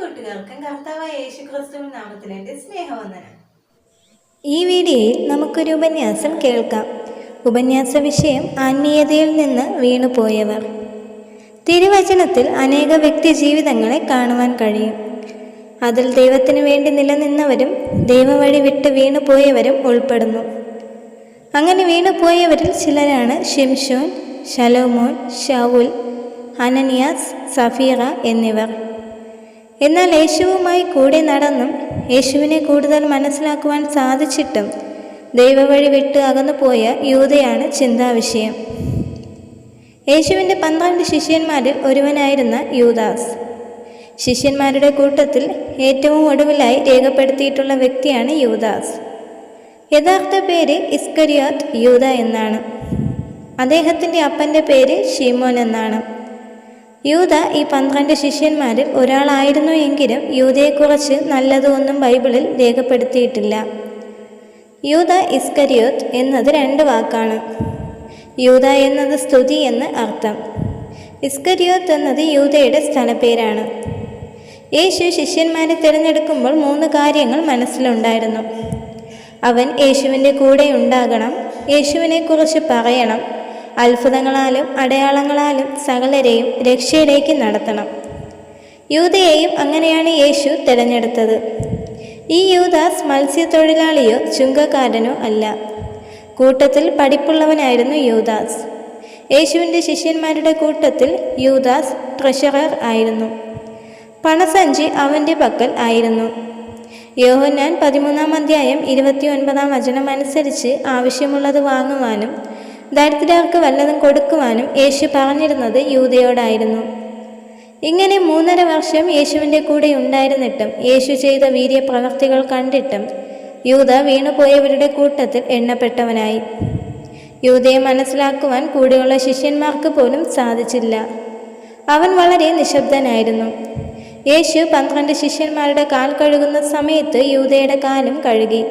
കൂട്ടുകാർക്കും കർത്താവായ യേശു ക്രിസ്തുവിൻ നാമത്തിലെ സ്നേഹവന്ദനം. ഈ വീഡിയോയിൽ നമുക്കൊരു ഉപന്യാസം കേൾക്കാം. ഉപന്യാസ വിഷയം ആത്മീയതയിൽ നിന്ന് വീണുപോയവർ. തിരുവചനത്തിൽ അനേക വ്യക്തി ജീവിതങ്ങളെ കാണുവാൻ കഴിയും. അതിൽ ദൈവത്തിനു വേണ്ടി നിലനിന്നവരും ദൈവവഴി വിട്ട് വീണുപോയവരും ഉൾപ്പെടുന്നു. അങ്ങനെ വീണുപോയവരിൽ ചിലരാണ് ഷിംഷോൻ ശലോമോൻ ഷൗൽ അനനിയാസ് സഫീറ എന്നിവർ. എന്നാൽ യേശുവുമായി കൂടെ നടന്നും യേശുവിനെ കൂടുതൽ മനസ്സിലാക്കുവാൻ സാധിച്ചിട്ടും ദൈവവഴി വിട്ട് അകന്നുപോയ യൂതയാണ് ചിന്താവിഷയം. യേശുവിന്റെ പന്ത്രണ്ട് ശിഷ്യന്മാരിൽ ഒരുവനായിരുന്ന യൂദാസ്. ശിഷ്യന്മാരുടെ കൂട്ടത്തിൽ ഏറ്റവും ഒടുവിലായി രേഖപ്പെടുത്തിയിട്ടുള്ള വ്യക്തിയാണ് യൂദാസ്. യഥാർത്ഥ പേര് ഇസ്കരിയാത് യൂത എന്നാണ്. അദ്ദേഹത്തിന്റെ അപ്പന്റെ പേര് ഷീമോൻ എന്നാണ്. യൂത ഈ പന്ത്രണ്ട് ശിഷ്യന്മാരിൽ ഒരാളായിരുന്നു എങ്കിലും യൂതയെക്കുറിച്ച് നല്ലതൊന്നും ബൈബിളിൽ രേഖപ്പെടുത്തിയിട്ടില്ല. യൂത ഇസ്കരിയോത്ത് എന്നത് രണ്ട് വാക്കാണ്. യൂത എന്നത് സ്തുതി എന്ന് അർത്ഥം. ഇസ്കരിയോത്ത് എന്നത് യൂതയുടെ സ്ഥലപ്പേരാണ്. യേശു ശിഷ്യന്മാരെ തിരഞ്ഞെടുക്കുമ്പോൾ മൂന്ന് കാര്യങ്ങൾ മനസ്സിലുണ്ടായിരുന്നു. അവൻ യേശുവിന്റെ കൂടെ ഉണ്ടാകണം യേശുവിനെക്കുറിച്ച് പറയണം അത്ഭുതങ്ങളാലും അടയാളങ്ങളാലും സകലരെയും രക്ഷയിലേക്ക് നടത്തണം. യൂതയെയും അങ്ങനെയാണ് യേശു തിരഞ്ഞെടുത്തത്. ഈ യൂദാസ് മത്സ്യത്തൊഴിലാളിയോ ചുങ്കക്കാരനോ അല്ല. കൂട്ടത്തിൽ പഠിപ്പുള്ളവനായിരുന്നു യൂദാസ്. യേശുവിന്റെ ശിഷ്യന്മാരുടെ കൂട്ടത്തിൽ യൂദാസ് ട്രഷറർ ആയിരുന്നു. പണസഞ്ചി അവന്റെ പക്കൽ ആയിരുന്നു. യോഹന്നാൻ പതിമൂന്നാം അധ്യായം ഇരുപത്തി ഒൻപതാം വചനം അനുസരിച്ച് ആവശ്യമുള്ളത് വാങ്ങുവാനും ദരിദ്രർക്ക് വല്ലതും കൊടുക്കുവാനും യേശു പറഞ്ഞിരുന്നത് യൂതയോടായിരുന്നു. ഇങ്ങനെ മൂന്നര വർഷം യേശുവിന്റെ കൂടെ ഉണ്ടായിരുന്നിട്ടും യേശു ചെയ്ത വീര്യപ്രവർത്തികൾ കണ്ടിട്ടും യൂത വീണുപോയവരുടെ കൂട്ടത്തിൽ എണ്ണപ്പെട്ടവനായി. യൂതയെ മനസ്സിലാക്കുവാൻ കൂടെയുള്ള ശിഷ്യന്മാർക്ക് പോലും സാധിച്ചില്ല. അവൻ വളരെ നിശബ്ദനായിരുന്നു. യേശു പന്ത്രണ്ട് ശിഷ്യന്മാരുടെ കാൽ കഴുകുന്ന സമയത്ത് യൂതയുടെ കാലും കഴുകി.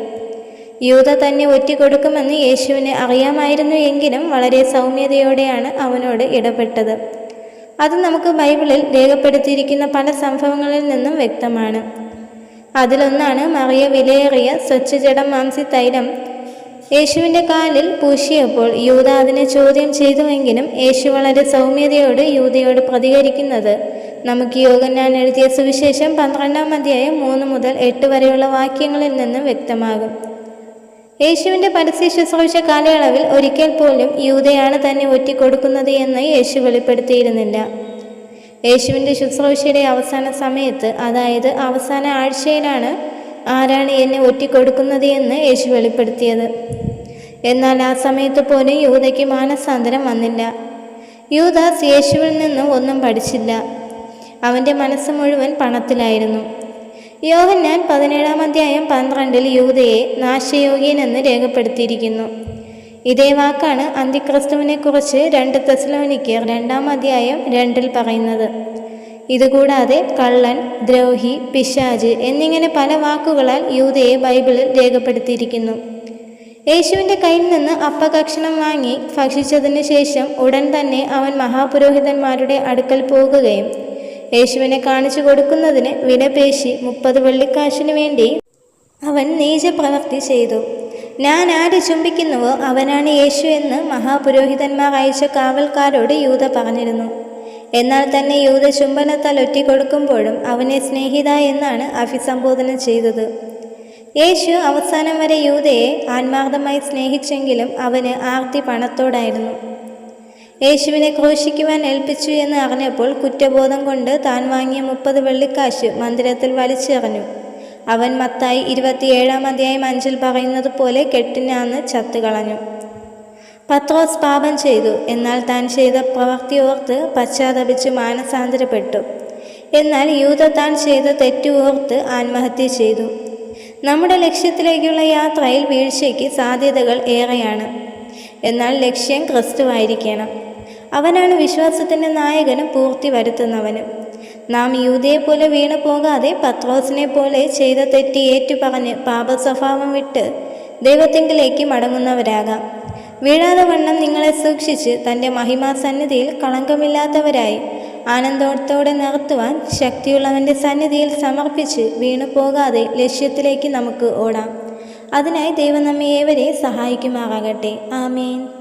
യൂത തന്നെ ഒറ്റിക്കൊടുക്കുമെന്ന് യേശുവിന് അറിയാമായിരുന്നു എങ്കിലും വളരെ സൗമ്യതയോടെയാണ് അവനോട് ഇടപെട്ടത്. അത് നമുക്ക് ബൈബിളിൽ രേഖപ്പെടുത്തിയിരിക്കുന്ന പല സംഭവങ്ങളിൽ നിന്നും വ്യക്തമാണ്. അതിലൊന്നാണ് മറിയ വിലയേറിയ സ്വച്ഛജടം മാംസി തൈലം. യേശുവിന്റെ കാലിൽ പൂശിയപ്പോൾ യൂത അതിനെ ചോദ്യം ചെയ്തുവെങ്കിലും യേശു വളരെ സൗമ്യതയോട് യൂതയോട് പ്രതികരിക്കുന്നത്. നമുക്ക് യോഗന്നാൻ എഴുതിയ സുവിശേഷം പന്ത്രണ്ടാം അധ്യായം മൂന്ന് മുതൽ എട്ട് വരെയുള്ള വാക്യങ്ങളിൽ നിന്നും വ്യക്തമാകും. യേശുവിന്റെ പരസ്യ ശുശ്രൂഷ കാലയളവിൽ ഒരിക്കൽ പോലും യൂതയാണ് തന്നെ ഒറ്റിക്കൊടുക്കുന്നത് എന്ന് യേശു വെളിപ്പെടുത്തിയിരുന്നില്ല. യേശുവിന്റെ ശുശ്രൂഷയുടെ അവസാന സമയത്ത് അതായത് അവസാന ആഴ്ചയിലാണ് ആരാണ് എന്നെ ഒറ്റിക്കൊടുക്കുന്നത് എന്ന് യേശു വെളിപ്പെടുത്തിയത്. എന്നാൽ ആ സമയത്ത് പോലും യൂതയ്ക്ക് മാനസാന്തരം വന്നില്ല. യൂദാസ് യേശുവിൽ നിന്നും ഒന്നും പഠിച്ചില്ല. അവന്റെ മനസ്സ് മുഴുവൻ പണത്തിലായിരുന്നു. യോഹന്നാൻ പതിനേഴാം അധ്യായം പന്ത്രണ്ടിൽ യൂതയെ നാശയോഗ്യൻ എന്ന് രേഖപ്പെടുത്തിയിരിക്കുന്നു. ഇതേ വാക്കാണ് അന്തിക്രിസ്തുവിനെക്കുറിച്ച് രണ്ട് തെസ്ലോനിക്കർ രണ്ടാം അധ്യായം രണ്ടിൽ പറയുന്നത്. ഇതുകൂടാതെ കള്ളൻ ദ്രോഹി പിശാജ് എന്നിങ്ങനെ പല വാക്കുകളാൽ യൂതയെ ബൈബിളിൽ രേഖപ്പെടുത്തിയിരിക്കുന്നു. യേശുവിന്റെ കയ്യിൽ നിന്ന് അപ്പകക്ഷണം വാങ്ങി ഭക്ഷിച്ചതിന് ശേഷം ഉടൻ തന്നെ അവൻ മഹാപുരോഹിതന്മാരുടെ അടുക്കൽ പോകുകയും യേശുവിനെ കാണിച്ചു കൊടുക്കുന്നതിന് വിലപേശി മുപ്പത് വെള്ളിക്കാശിനു വേണ്ടി അവൻ നീചപ്രവൃത്തി ചെയ്തു. ഞാൻ ആര് ചുംബിക്കുന്നുവോ അവനാണ് യേശു എന്ന് മഹാപുരോഹിതന്മാർ അയച്ച കാവൽക്കാരോട് യൂത പറഞ്ഞിരുന്നു. എന്നാൽ തന്നെ യൂത ചുംബനത്താൽ ഒറ്റിക്കൊടുക്കുമ്പോഴും അവനെ സ്നേഹിത എന്നാണ് അഭിസംബോധന ചെയ്തത്. യേശു അവസാനം വരെ യൂതയെ ആത്മാർത്ഥമായി സ്നേഹിച്ചെങ്കിലും അവന് ആർത്തി പണത്തോടായിരുന്നു. യേശുവിനെ ക്രൂശിക്കുവാൻ ഏൽപ്പിച്ചു എന്ന് അറിഞ്ഞപ്പോൾ കുറ്റബോധം കൊണ്ട് താൻ വാങ്ങിയ മുപ്പത് വെള്ളിക്കാശ് മന്ദിരത്തിൽ വലിച്ചെറിഞ്ഞു. അവൻ മത്തായി ഇരുപത്തിയേഴാം അധ്യായം അഞ്ചിൽ പറയുന്നത് പോലെ കെട്ടിനാന്ന് ചത്തുകളഞ്ഞു പത്രോസ് പാപം ചെയ്തു. എന്നാൽ താൻ ചെയ്ത പ്രവൃത്തി ഓർത്ത് പശ്ചാത്തപിച്ച് മാനസാന്തരപ്പെട്ടു. എന്നാൽ യൂത താൻ ചെയ്ത തെറ്റു ഓർത്ത് ആത്മഹത്യ ചെയ്തു. നമ്മുടെ ലക്ഷ്യത്തിലേക്കുള്ള യാത്രയിൽ വീഴ്ചയ്ക്ക് സാധ്യതകൾ ഏറെയാണ്. എന്നാൽ ലക്ഷ്യം ക്രിസ്തുവായിരിക്കണം. അവനാണ് വിശ്വാസത്തിന്റെ നായകനും പൂർത്തി വരുത്തുന്നവനും. നാം യൂതയെ പോലെ വീണു പോകാതെ പത്രോസിനെ പോലെ ചെയ്ത തെറ്റി ഏറ്റുപറഞ്ഞ് പാപസ്വഭാവം വിട്ട് ദൈവത്തെങ്കിലേക്ക് മടങ്ങുന്നവരാകാം. വീഴാതെ വണ്ണം നിങ്ങളെ സൂക്ഷിച്ച് തന്റെ മഹിമാസന്നിധിയിൽ കളങ്കമില്ലാത്തവരായി ആനന്ദോടത്തോടെ നിർത്തുവാൻ ശക്തിയുള്ളവന്റെ സന്നിധിയിൽ സമർപ്പിച്ച് വീണു പോകാതെ ലക്ഷ്യത്തിലേക്ക് നമുക്ക് ഓടാം. അതിനായി ദൈവം നമ്മെ ഏവരെയും സഹായിക്കുമാറാകട്ടെ. ആമേൻ.